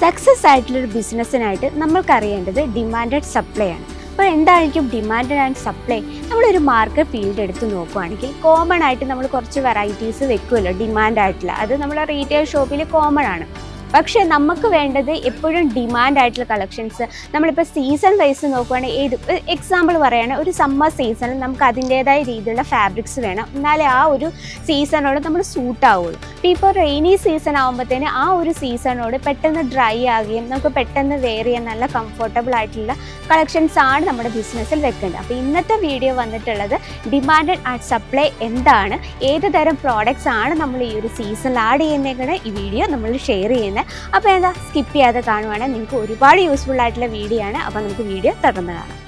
Success ആയിട്ടുള്ളൊരു ബിസിനസ്സിനായിട്ട് നമ്മൾക്കറിയേണ്ടത് ഡിമാൻഡ് ഡിമാൻഡഡ് സപ്ലൈ ആണ്. അപ്പോൾ എന്തായിരിക്കും ഡിമാൻഡ് ആൻഡ് സപ്ലൈ നമ്മളൊരു മാർക്കറ്റ് ഫീൽഡ് എടുത്ത് നോക്കുകയാണെങ്കിൽ കോമൺ ആയിട്ട് നമ്മൾ കുറച്ച് വെറൈറ്റീസ് വെക്കുമല്ലോ ഡിമാൻഡ് ആയിട്ടുള്ള. അത് നമ്മുടെ റീറ്റെയിൽ ഷോപ്പിൽ കോമൺ ആണ്. പക്ഷേ നമുക്ക് വേണ്ടത് എപ്പോഴും ഡിമാൻഡ് ആയിട്ടുള്ള കളക്ഷൻസ് നമ്മളിപ്പോൾ സീസൺ വൈസ് നോക്കുവാണെങ്കിൽ ഏത് എക്സാമ്പിൾ പറയുകയാണ് ഒരു സമ്മർ സീസണിൽ നമുക്ക് അതിന്റേതായ രീതിയിലുള്ള ഫാബ്രിക്സ് വേണം. എന്നാലേ ആ ഒരു സീസണോട് നമ്മൾ സൂട്ട് ആവുള്ളൂ. ഇപ്പോൾ ഇപ്പോൾ റെയിനി സീസൺ ആകുമ്പോഴത്തേന് ആ ഒരു സീസണോട് പെട്ടെന്ന് ഡ്രൈ ആകുകയും നമുക്ക് പെട്ടെന്ന് വെയർ ചെയ്യാൻ നല്ല കംഫർട്ടബിൾ ആയിട്ടുള്ള കളക്ഷൻസ് ആണ് നമ്മുടെ ബിസിനസ്സിൽ വെക്കേണ്ടത് അപ്പോൾ ഇന്നത്തെ വീഡിയോ വന്നിട്ടുള്ളത് ഡിമാൻഡ് ആൻഡ് സപ്ലൈ എന്താണ് ഏത് തരം പ്രോഡക്റ്റ്സ് ആണ് നമ്മൾ ഈ ഒരു സീസണിൽ ആഡ് ചെയ്യുന്നതെങ്കിൽ ഈ വീഡിയോ നമ്മൾ ഷെയർ ചെയ്യുന്നത്. അപ്പോൾ എന്താ സ്കിപ്പ് ചെയ്യാതെ കാണുവാണെങ്കിൽ നിങ്ങൾക്ക് ഒരുപാട് യൂസ്ഫുൾ ആയിട്ടുള്ള വീഡിയോ ആണ്. അപ്പോൾ നമുക്ക് വീഡിയോ തുടർന്ന് കാണാം.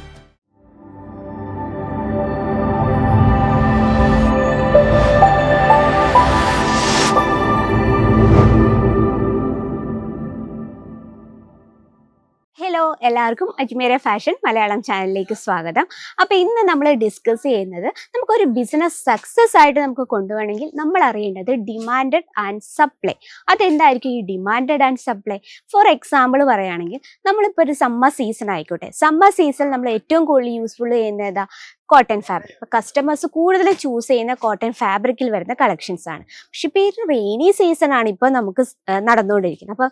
എല്ലാവർക്കും അജ്മീര ഫാഷൻ മലയാളം ചാനലിലേക്ക് സ്വാഗതം. അപ്പോൾ ഇന്ന് നമ്മൾ ഡിസ്കസ് ചെയ്യുന്നത് നമുക്കൊരു ബിസിനസ് സക്സസ് ആയിട്ട് നമുക്ക് കൊണ്ടുപോകണമെങ്കിൽ നമ്മൾ അറിയേണ്ടത് ഡിമാൻഡ് ആൻഡ് സപ്ലൈ അതെന്തായിരിക്കും ഈ demand and supply for example പറയുകയാണെങ്കിൽ നമ്മളിപ്പോൾ ഒരു സമ്മർ സീസൺ ആയിക്കോട്ടെ. സമ്മർ സീസണിൽ നമ്മൾ ഏറ്റവും കൂടുതൽ യൂസ്ഫുൾ ചെയ്യുന്ന ഏതാ? കോട്ടൺ ഫാബ്രിക് കസ്റ്റമേഴ്സ് കൂടുതൽ ചൂസ് ചെയ്യുന്ന കോട്ടൺ ഫാബ്രിക്കിൽ വരുന്ന കളക്ഷൻസ് ആണ്. പക്ഷെ ഇപ്പോൾ ഈ റെയിനി സീസൺ ആണ് ഇപ്പോൾ നമുക്ക് നടന്നുകൊണ്ടിരിക്കുന്നത്. അപ്പോൾ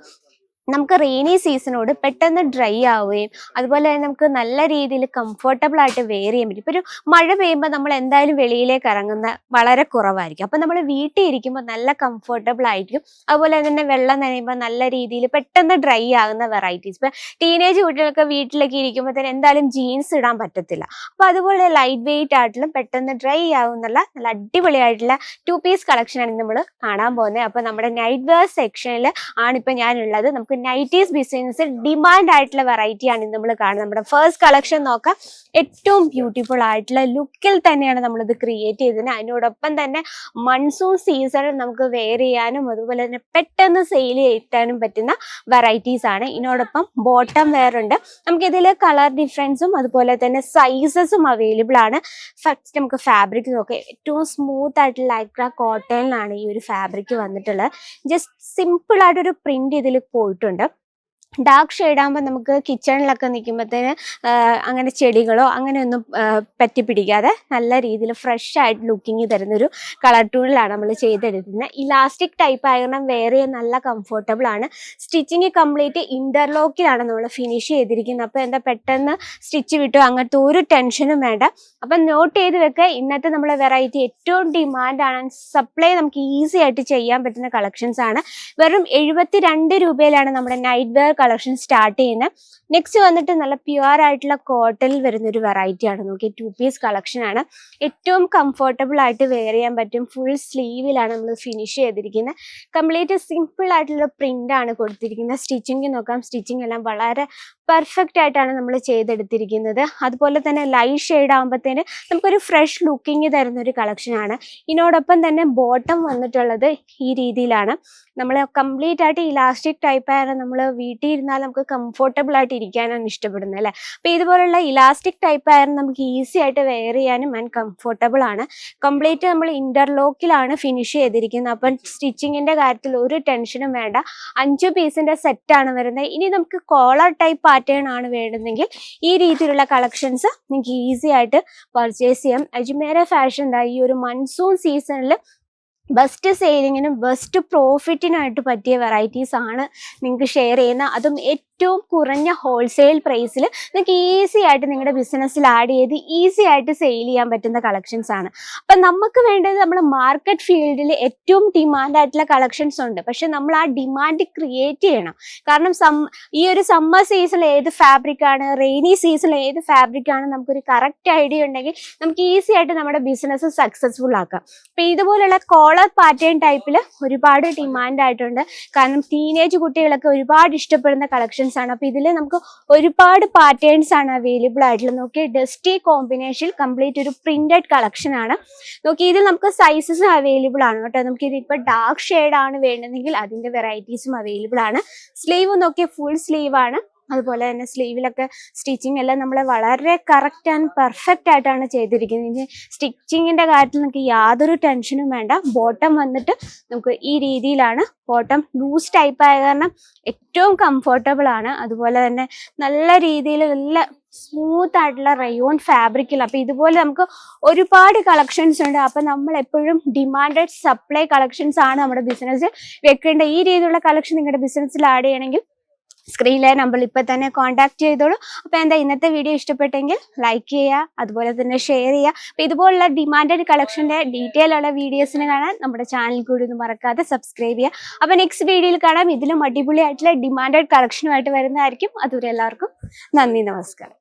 നമുക്ക് റെയിനി സീസണോട് പെട്ടെന്ന് ഡ്രൈ ആവുകയും അതുപോലെ തന്നെ നമുക്ക് നല്ല രീതിയിൽ കംഫർട്ടബിൾ ആയിട്ട് വെയർ ചെയ്യാൻ പറ്റും. ഇപ്പോൾ ഒരു മഴ പെയ്യുമ്പോൾ നമ്മൾ എന്തായാലും വെളിയിലേക്ക് ഇറങ്ങുന്ന വളരെ കുറവായിരിക്കും. അപ്പോൾ നമ്മൾ വീട്ടിൽ ഇരിക്കുമ്പോൾ നല്ല കംഫർട്ടബിൾ ആയിരിക്കും. അതുപോലെ തന്നെ വെള്ളം നനയുമ്പോൾ നല്ല രീതിയിൽ പെട്ടെന്ന് ഡ്രൈ ആകുന്ന വെറൈറ്റീസ് ഇപ്പം ടീനേജ് കുട്ടികൾക്ക് വീട്ടിലൊക്കെ തന്നെ എന്തായാലും ജീൻസ് ഇടാൻ പറ്റത്തില്ല. അപ്പോൾ അതുപോലെ ലൈറ്റ് വെയിറ്റ് ആയിട്ടുള്ള പെട്ടെന്ന് ഡ്രൈ ആകുന്നുള്ള നല്ല അടിപൊളിയായിട്ടുള്ള ടു പീസ് കളക്ഷനാണ് നമ്മൾ കാണാൻ പോകുന്നത്. അപ്പോൾ നമ്മുടെ നൈറ്റ് വെയർ സെക്ഷനിൽ ആണിപ്പോൾ ഞാനുള്ളത്. നമുക്ക് നൈറ്റീസ് ബിസിനസ്സിൽ ഡിമാൻഡ് ആയിട്ടുള്ള വെറൈറ്റി ആണ് നമ്മൾ കാണുന്നത്. നമ്മുടെ ഫസ്റ്റ് കളക്ഷൻ നോക്കാം. ഏറ്റവും ബ്യൂട്ടിഫുൾ ആയിട്ടുള്ള ലുക്കിൽ തന്നെയാണ് നമ്മളിത് ക്രിയേറ്റ് ചെയ്തത്. അതിനോടൊപ്പം തന്നെ മൺസൂൺ സീസണിൽ നമുക്ക് വെയർ ചെയ്യാനും അതുപോലെ തന്നെ പെട്ടെന്ന് സെയിൽ ചെയ്യാനും പറ്റുന്ന വെറൈറ്റീസ് ആണ്. ഇതിനോടൊപ്പം ബോട്ടം വെയർ ഉണ്ട്. നമുക്ക് നമുക്കിതിൽ കളർ ഡിഫറൻസും അതുപോലെ തന്നെ സൈസസും അവൈലബിൾ ആണ്. ഫസ്റ്റ് നമുക്ക് ഫാബ്രിക് നോക്കാം. ഏറ്റവും സ്മൂത്ത് ആയിട്ടുള്ള ലൈക്ര കോട്ടണിലാണ് ഈ ഒരു ഫാബ്രിക് വന്നിട്ടുള്ളത്. ജസ്റ്റ് സിമ്പിൾ ആയിട്ടൊരു പ്രിന്റ് ഇതിൽ പോയിട്ടുണ്ട്. കൊടുത്തിട്ടുണ്ട് ഡാർക്ക് ഷെയ്ഡ് ആകുമ്പോൾ നമുക്ക് കിച്ചണിലൊക്കെ നിൽക്കുമ്പോഴത്തേന് അങ്ങനെ ചെടികളോ അങ്ങനെയൊന്നും പറ്റി പിടിക്കാതെ നല്ല രീതിയിൽ ഫ്രഷ് ആയിട്ട് ലുക്കിങ് തരുന്നൊരു കളർ ടൂണിലാണ് നമ്മൾ ചെയ്തെടുക്കുന്നത്. ഇലാസ്റ്റിക് ടൈപ്പ് ആയതുകൊണ്ട് വേറെ നല്ല കംഫർട്ടബിൾ ആണ്. സ്റ്റിച്ചിങ് കംപ്ലീറ്റ് ഇന്റർലോക്കിലാണ് നമ്മൾ ഫിനിഷ് ചെയ്തിരിക്കുന്നത്. അപ്പോൾ എന്താ പെട്ടെന്ന് സ്റ്റിച്ച് വിട്ടു അങ്ങനത്തെ ഒരു ടെൻഷനും വേണ്ട. അപ്പം നോട്ട് ചെയ്ത് വെക്കുക ഇന്നത്തെ നമ്മളെ വെറൈറ്റി ഏറ്റവും ഡിമാൻഡാണ് സപ്ലൈ നമുക്ക് ഈസി ആയിട്ട് ചെയ്യാൻ പറ്റുന്ന കളക്ഷൻസ് ആണ്. വെറും എഴുപത്തി രണ്ട് രൂപയിലാണ് നമ്മുടെ നൈറ്റ് വെയർ കളക്ഷൻ സ്റ്റാർട്ട് ചെയ്യുന്നത് നെക്സ്റ്റ് വന്നിട്ട് നല്ല പ്യുവർ ആയിട്ടുള്ള കോട്ടണിൽ വരുന്ന ഒരു വെറൈറ്റി ആണ്. നോക്കി ടു പീസ് കളക്ഷൻ ആണ്. ഏറ്റവും കംഫർട്ടബിൾ ആയിട്ട് വെയർ ചെയ്യാൻ പറ്റും. ഫുൾ സ്ലീവിലാണ് നമ്മൾ ഫിനിഷ് ചെയ്തിരിക്കുന്നത് കംപ്ലീറ്റ് സിമ്പിൾ ആയിട്ടുള്ള പ്രിന്റ് ആണ് കൊടുത്തിരിക്കുന്നത് സ്റ്റിച്ചിങ് നോക്കാം. സ്റ്റിച്ചിങ് എല്ലാം വളരെ പെർഫെക്റ്റ് ആയിട്ടാണ് നമ്മൾ ചെയ്തെടുത്തിരിക്കുന്നത്. അതുപോലെ തന്നെ ലൈറ്റ് ഷെയ്ഡ് ആകുമ്പോഴത്തേന് നമുക്കൊരു ഫ്രഷ് ലുക്കിങ് തരുന്ന ഒരു കളക്ഷൻ ആണ്. ഇതിനോടൊപ്പം തന്നെ ബോട്ടം വന്നിട്ടുള്ളത് ഈ രീതിയിലാണ്. നമ്മൾ കംപ്ലീറ്റ് ആയിട്ട് ഇലാസ്റ്റിക് ടൈപ്പായിരുന്നു നമ്മൾ വീട്ടിൽ ഇരുന്നാൽ നമുക്ക് കംഫർട്ടബിൾ ആയിട്ട് ഇരിക്കാനാണ് ഇഷ്ടപ്പെടുന്നത് അല്ലേ? അപ്പോൾ ഇതുപോലുള്ള ഇലാസ്റ്റിക് ടൈപ്പ് ആയാലും നമുക്ക് ഈസി ആയിട്ട് വെയർ ചെയ്യാനും ആൻഡ് കംഫർട്ടബിൾ ആണ്. കംപ്ലീറ്റ് നമ്മൾ ഇന്റർലോക്കിലാണ് ഫിനിഷ് ചെയ്തിരിക്കുന്നത്. അപ്പം സ്റ്റിച്ചിങ്ങിന്റെ കാര്യത്തിൽ ഒരു ടെൻഷനും വേണ്ട. അഞ്ച് പീസിന്റെ ആണ് വരുന്നത്. ഇനി നമുക്ക് കോളർ ടൈപ്പ് പാറ്റേൺ ആണ് വേണ്ടുന്നെങ്കിൽ ഈ രീതിയിലുള്ള കളക്ഷൻസ് നിങ്ങൾക്ക് ഈസി ആയിട്ട് പർച്ചേസ് ചെയ്യാം. അജ്മേര ഫാഷൻ എന്താ ഈ ഒരു മൺസൂൺ സീസണിൽ ബെസ്റ്റ് സെയിലിങ്ങിനും ബെസ്റ്റ് പ്രോഫിറ്റിനായിട്ട് പറ്റിയ വെറൈറ്റീസ് ആണ് നിങ്ങൾക്ക് ഷെയർ ചെയ്യുന്നത്. അതും ഏറ്റവും കുറഞ്ഞ ഹോൾസെയിൽ പ്രൈസിൽ നിങ്ങൾക്ക് ഈസി ആയിട്ട് നിങ്ങളുടെ ബിസിനസ്സിൽ ആഡ് ചെയ്ത് ഈസി ആയിട്ട് സെയിൽ ചെയ്യാൻ പറ്റുന്ന കളക്ഷൻസ് ആണ്. അപ്പം നമുക്ക് വേണ്ടത് നമ്മൾ മാർക്കറ്റ് ഫീൽഡിൽ ഏറ്റവും ഡിമാൻഡ് ആയിട്ടുള്ള കളക്ഷൻസ് ഉണ്ട്. പക്ഷെ നമ്മൾ ആ ഡിമാൻഡ് ക്രിയേറ്റ് ചെയ്യണം. കാരണം ഈ ഒരു സമ്മർ സീസണിൽ ഏത് ഫാബ്രിക് ആണ് റെയിനി സീസണിൽ ഏത് ഫാബ്രിക് ആണ് നമുക്കൊരു കറക്റ്റ് ഐഡിയ ഉണ്ടെങ്കിൽ നമുക്ക് ഈസി ആയിട്ട് നമ്മുടെ ബിസിനസ് സക്സസ്ഫുൾ ആക്കാം. അപ്പൊ ഇതുപോലുള്ള കോളർ പാറ്റേൺ ടൈപ്പിൽ ഒരുപാട് ഡിമാൻഡ് ആയിട്ടുണ്ട്. കാരണം ടീനേജ് കുട്ടികളൊക്കെ ഒരുപാട് ഇഷ്ടപ്പെടുന്ന കളക്ഷൻസ് ആണ്. അപ്പൊ ഇതിൽ നമുക്ക് ഒരുപാട് പാറ്റേൺസ് ആണ് അവൈലബിൾ ആയിട്ടുള്ളത്. നോക്കി ഡസ്റ്റി കോമ്പിനേഷൻ കംപ്ലീറ്റ് ഒരു പ്രിന്റഡ് കളക്ഷൻ ആണ്. നോക്കി ഇതിൽ നമുക്ക് സൈസസ് അവൈലബിൾ ആണ് കേട്ടോ. നമുക്ക് ഇതിപ്പോൾ ഡാർക്ക് ഷെയ്ഡ് ആണ് വേണ്ടതെങ്കിൽ അതിന്റെ വെറൈറ്റീസും അവൈലബിൾ ആണ്. സ്ലീവ് നോക്കിയ ഫുൾ സ്ലീവ് ആണ്. അതുപോലെ തന്നെ സ്ലീവിലൊക്കെ സ്റ്റിച്ചിങ് എല്ലാം നമ്മൾ വളരെ കറക്റ്റ് ആൻഡ് പെർഫെക്റ്റ് ആയിട്ടാണ് ചെയ്തിരിക്കുന്നത്. ഇനി സ്റ്റിച്ചിങ്ങിന്റെ കാര്യത്തിൽ നമുക്ക് യാതൊരു ടെൻഷനും വേണ്ട. ബോട്ടം വന്നിട്ട് നമുക്ക് ഈ രീതിയിലാണ് ബോട്ടം ലൂസ് ടൈപ്പ് ആയ കാരണം ഏറ്റവും കംഫർട്ടബിൾ ആണ്. അതുപോലെ തന്നെ നല്ല രീതിയിൽ നല്ല സ്മൂത്ത് ആയിട്ടുള്ള റയോൺ ഫാബ്രിക്കിൽ അപ്പോൾ ഇതുപോലെ നമുക്ക് ഒരുപാട് കളക്ഷൻസ് ഉണ്ട്. അപ്പോൾ നമ്മൾ എപ്പോഴും ഡിമാൻഡഡ് സപ്ലൈ കളക്ഷൻസ് ആണ് നമ്മുടെ ബിസിനസ് വെക്കേണ്ട ഈ രീതിയിലുള്ള കളക്ഷൻ നിങ്ങളുടെ ബിസിനസ്സിൽ ആഡ് ചെയ്യണമെങ്കിൽ സ്ക്രീനിലെ നമ്പറിൽ ഇപ്പൊ തന്നെ കോൺടാക്ട് ചെയ്തോളൂ. അപ്പൊ എന്താ ഇന്നത്തെ വീഡിയോ ഇഷ്ടപ്പെട്ടെങ്കിൽ ലൈക്ക് ചെയ്യുക അതുപോലെ തന്നെ ഷെയർ ചെയ്യുക. അപ്പൊ ഇതുപോലുള്ള ഡിമാൻഡഡ് കളക്ഷന്റെ ഡീറ്റെയിൽ ഉള്ള വീഡിയോസിന് കാണാൻ നമ്മുടെ ചാനൽ കൂടി ഒന്ന് മറക്കാതെ സബ്സ്ക്രൈബ് ചെയ്യുക. അപ്പൊ നെക്സ്റ്റ് വീഡിയോയിൽ കാണാം. ഇതിലും അടിപൊളിയായിട്ടുള്ള ഡിമാൻഡഡ് കളക്ഷനുമായിട്ട് വരുന്നതായിരിക്കും. അതുവരെ എല്ലാവർക്കും നന്ദി നമസ്കാരം.